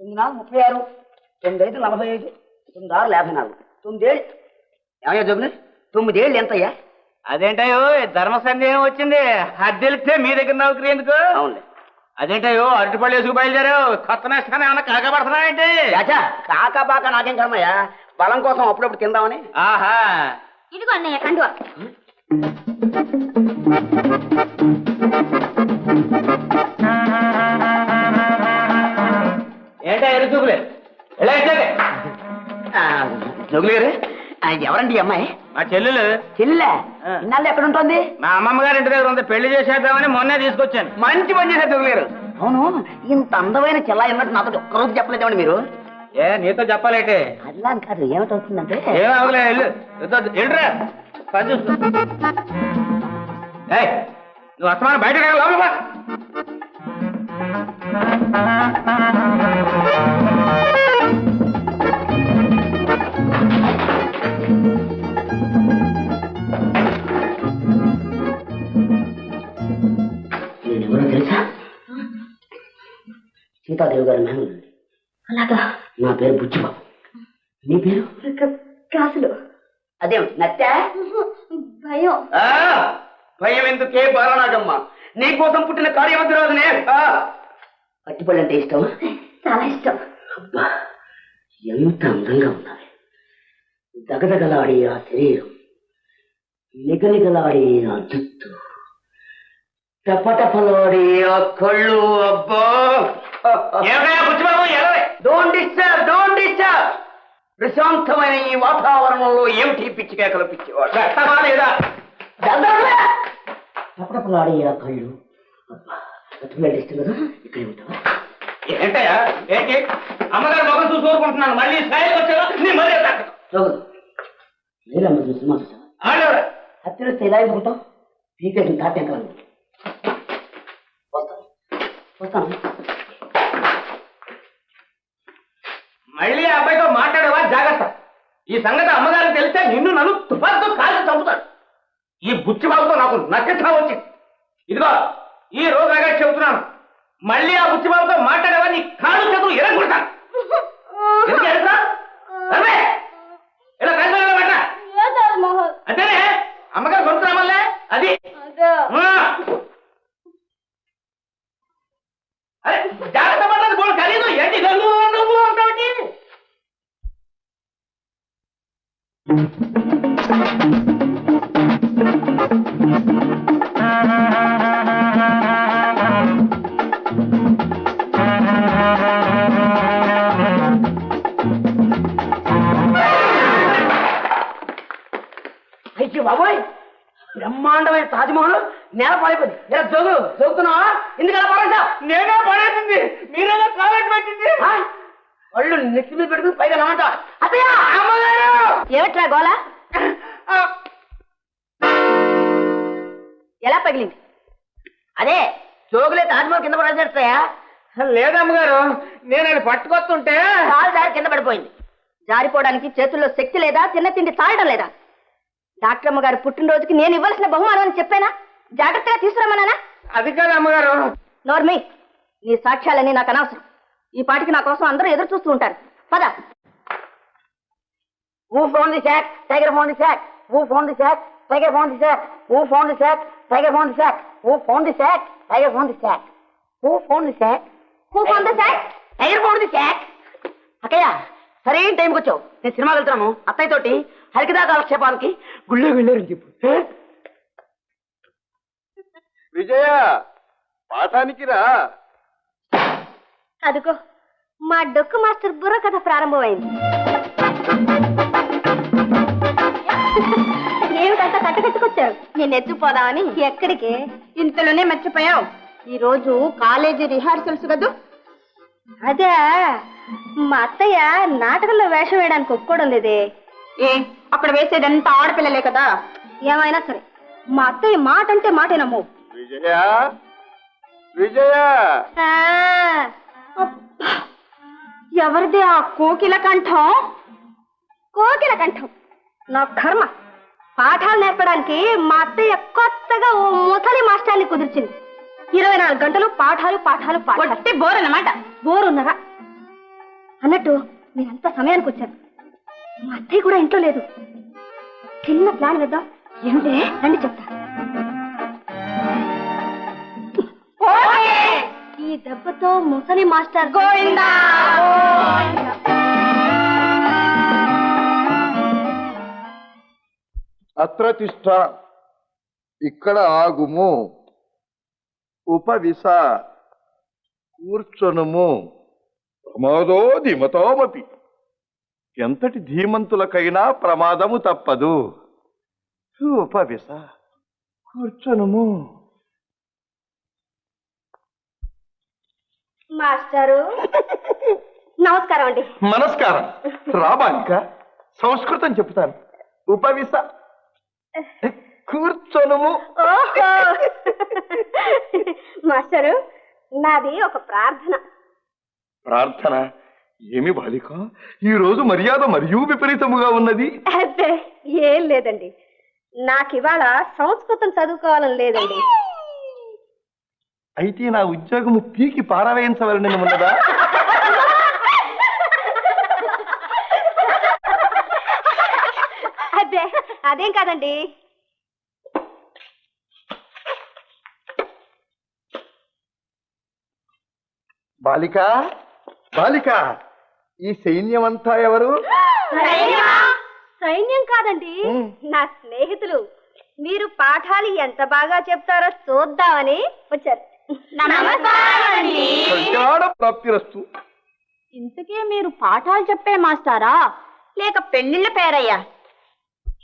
తొమ్మిది నాలుగు ముప్పై ఆరు తొమ్మిది ఐదు నలభై ఐదు తొమ్మిది ఆరు యాభై నాలుగు తొమ్మిదేళ్ళు. ఏమయ్యా జబ్బులు తొమ్మిదేళ్ళు ఎంతయ్యా? అదేంటయ్యో ధర్మ సందేహం వచ్చింది. అది తెలిస్తే మీ దగ్గర నౌకరీ ఎందుకు? అవునులే. అదేంటయ్యో అరటిపళ్ళు వేసుకు బయలుదేరావు? కొత్త నష్టాన్ని ఏమన్నా కాకపడుతున్నాయంటే? కాకా బాకా నాకేం కర్మయ్యా బలం కోసం అప్పుడప్పుడు తిందామని. ఆహా. ఇదిగో అన్నయ్య కండువా. ఏంటో ఎరు చూపులే? ఎలా జోగులు గారు ఎవరండి అమ్మాయి? మా చెల్లెలు. చెల్లె. ఇన్నాళ్ళు ఎక్కడ ఉంటుంది? మా అమ్మమ్మ గారి ఇంటి దగ్గర ఉంది పెళ్ళి చేసేద్దామని మొన్నే తీసుకొచ్చాను. మంచి పని చేశారు జోగులు గారు. అవును ఇంత అందమైన చెల్ల అన్నట్టు నాతో ఒక్కరోజు చెప్పలేదేమండి మీరు? ఏ నీతో చెప్పాలేంటి? అలా కాదు ఏమిటవుతుందంటే? ఏం అవలే వెళ్ళు. వద్దు, వెళ్ళురా. పని చూసుకో ఏయ్, నువ్వు అస్తమానం బయటకు రా, సీతాదేవి గారి మేనల్లుడు అలాగా? నా పేరు బుచ్చిబాబు నీ పేరు? క్లాసులో అదే నత్తా? భయం. ఆ, భయం ఎందుకే బాలనాగమ్మ? నీ కోసం పుట్టిన కార్యవంతురాజునే పట్టిపళ్ళు అంటే ఇష్టమా? చాలా ఇష్టం. అబ్బా ఎంత అందంగా ఉన్నది దగదగలాడే ఆ శరీరం నిగనిగలాడే ఆ జుట్టు టపటపలాడే ఆ కళ్ళు అబ్బా. డోంట్ డిస్టర్బ్ డోంట్ డిస్టర్బ్ ప్రశాంతమైన ఈ వాతావరణంలో ఏమిటి పిచ్చి కేకలు పిచ్చివాడు? రక్తమా లేదా? టపటపలాడే ఆ కళ్ళు కదా ఇక్కడే ఉంటావా? ఏంటయ్యా? ఏంటి? అమ్మగారు మొగం చూసి ఊరుకుంటున్నాను. మళ్ళీ స్థాయికి వచ్చావా? నీ మరీ తగ్గదు. చూడు లేదమ్మ చూసి సినిమా చూసావా ఆడేవాడు హత్య వస్తే ఎలా ఎదుర్కొంటావు పీకేసిన తాట ఎక్కడ వస్తాను. వస్తాను మళ్ళీ ఆ అబ్బాయితో జాగ్రత్త. ఈ సంగతి అమ్మగారికి తెలిస్తే నిన్ను నన్ను తుపాకుతో కాల్చి చంపుతాడు. ఈ బుచ్చిబాబుతో నాకు నచ్చటం వచ్చింది ఇదిగో ఈ రోజు రగా చెబుతున్నాను. మళ్ళీ ఆ బుచ్చిబాబుతో మాట్లాడేవా నీ కాళ్ళు చేతులు ఎరగొడతాను. అంతేనే? అమ్మగారు కొడుతున్నామల్లే అది! అరే జాగ్రత్త పడ్డది పోను ఖరీదు ఏంటి గల్లు నువ్వు అంటావుటి అయ్యి బాబోయ్! బ్రహ్మాండమైన తాజ్మహల్ నేల పడిపోయింది. ఇలా జోగు జోగుతున్నావా? ఎందుకలా పడేసావు నేనే పడేసింది. మీరేనా కామెంట్ పెట్టింది. వాళ్ళు నెత్తి మీద పెట్టుకుని పైగా అమ్మగారు ఏమిట్రా గోళ ఎలా పగిలింది? అదే జోగులే తాజ్మహల్ కింద పడేసేస్తాయా లేదమ్మగారు నేను అది పట్టుకొస్తుంటే కాలు దారి కింద పడిపోయింది. జారిపోవడానికి చేతుల్లో శక్తి లేదా తిన్న తిండి చాలడం లేదా? డాక్టర్ అమ్మ గారు పుట్టినరోజుకి నేను ఇవ్వాల్సిన బహుమానం అని చెప్పానా? జాగ్రత్తగా తీసుకురమ్మన్నానా? అది కాదు అమ్మగారు. నోర్మి నీ సాక్ష్యాలన్నీ నాకు అనవసరం. ఈ పాటికి నా కోసం అందరూ ఎదురు చూస్తూ ఉంటారు. పద. Who found the sack? Tiger found the sack. Who found the sack? Tiger found the sack. Who found the sack? Tiger found the sack. Who found the sack? Tiger found the sack. Who found the sack? Who found the sack? Tiger found the sack. అక్కయ్య సరైన టైంకి వచ్చావు నేను cinema వెళ్తున్నాను అత్తయ్య తోటి హరికదా కాలక్షేపానికి గుళ్ళో వెళ్ళారని చెప్పు విజయ పాఠానికి రా అదుకో మా డొక్కు మాస్టర్ బుర్ర కథ ప్రారంభమైంది నేను ఎత్తుపోదామని ఎక్కడికి? ఇంతలోనే మర్చిపోయావు. ఈ రోజు కాలేజీ రిహార్సల్స్ కదూ? అదే మా అత్తయ్య నాటకంలో వేషం వేయడానికి ఒప్పుకోవడం లేదే ఏ అక్కడ వేసేదంతా ఆడపిల్లలే కదా. ఏమైనా సరే మా అత్తయ్య మాట అంటే మాటేనమ్మో. విజయ విజయ! ఆ, అబ్బా! ఎవరిది ఆ కోకిల కంఠం? కోకిల కంఠం నా కర్మ. పాఠాలు నేర్పడానికి మా అత్తయ్య కొత్తగా ఓ ముసలి మాస్టర్ని కుదిర్చింది. ఇరవై నాలుగు గంటలు పాఠాలు పాఠాలు పాఠాలు. బోర్ అన్నమాట. బోర్ ఉన్నరా అన్నట్టు మీరంతా సమయానికి వచ్చారు మా అత్తయ్య కూడా ఇంట్లో లేదు. చిన్న ప్లాన్ వేద్దాం. ఏమిటే రండి చెప్తా. ఈ దెబ్బతో ముసలి మాస్టర్ గోవిందా. అత్ర తిష్ట ఇక్కడ ఆగుము. ఉపవిశ కూర్చొనుము. ప్రమాదో ధీమతోమపి. ఎంతటి ధీమంతులకైనా ప్రమాదము తప్పదు. ఉపవిశ కూర్చొనుము. మాస్టారు నమస్కారం అండి. నమస్కారం రాబాలిక సంస్కృతం చెప్తాను. ఉపవిశ కూర్చొనుము. ఓహో. మాస్టారు నాది ఒక ప్రార్థన. ప్రార్థన? ఏమి బాలిక? ఈ రోజు మర్యాద మరియు విపరీతముగా ఉన్నది. అబ్బే ఏం లేదండి. నాకు ఇవాళ సంస్కృతం చదువుకోవాలని లేదండి. అయితే నా ఉద్యోగము పీకి పారవేయించవలని ఉన్నదా? అదేం కాదండి. బాలిక బాలిక ఈ సైన్యమంతా ఎవరు? సైన్యం కాదండి. నా స్నేహితులు. మీరు పాఠాలు ఎంత బాగా చెప్తారో చూద్దామని వచ్చారు. ప్రాప్తిరస్తు. ఇంతకే మీరు పాఠాలు చెప్పే మాస్టారా? లేక పెళ్ళిళ్ళ పేరయ్యా?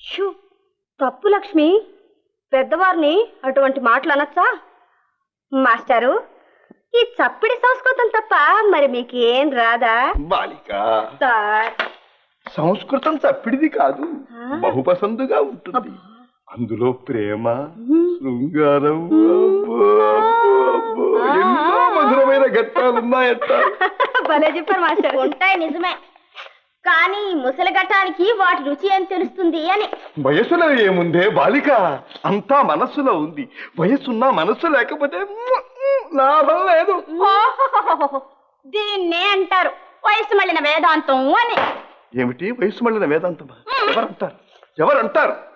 షూ తప్పు లక్ష్మి. పెద్దవారిని అటువంటి మాటలు అనొచ్చా? మాస్టారు ఈ చప్పిడి సంస్కృతం తప్ప మరి మీకు ఏం రాదా? బాలిక. సార్. సంస్కృతం చప్పిడిది కాదు? బహుపసందుగా ఉంటుంది. అందులో ప్రేమ శృంగారం అబ్బో, అబ్బో, అబ్బో, ఎన్నో మధురమైన ఘట్టాలున్నాయట. భలే చెప్పారు మాస్టర్. ఉంటాయి నిజమే. కానీ ఈ వాటి రుచి ఏం తెలుస్తుంది అని. వయసులో ఏముందే బాలిక? అంతా మనస్సులో ఉంది. వయసున్నా మనస్సు లేకపోతే లాభం లేదు. దీన్నే అంటారు వయసు మళ్ళిన వేదాంతం అని. ఏమిటి? వయసు మళ్ళిన వేదాంతమా? ఎవరంటారు? ఎవరంటారు?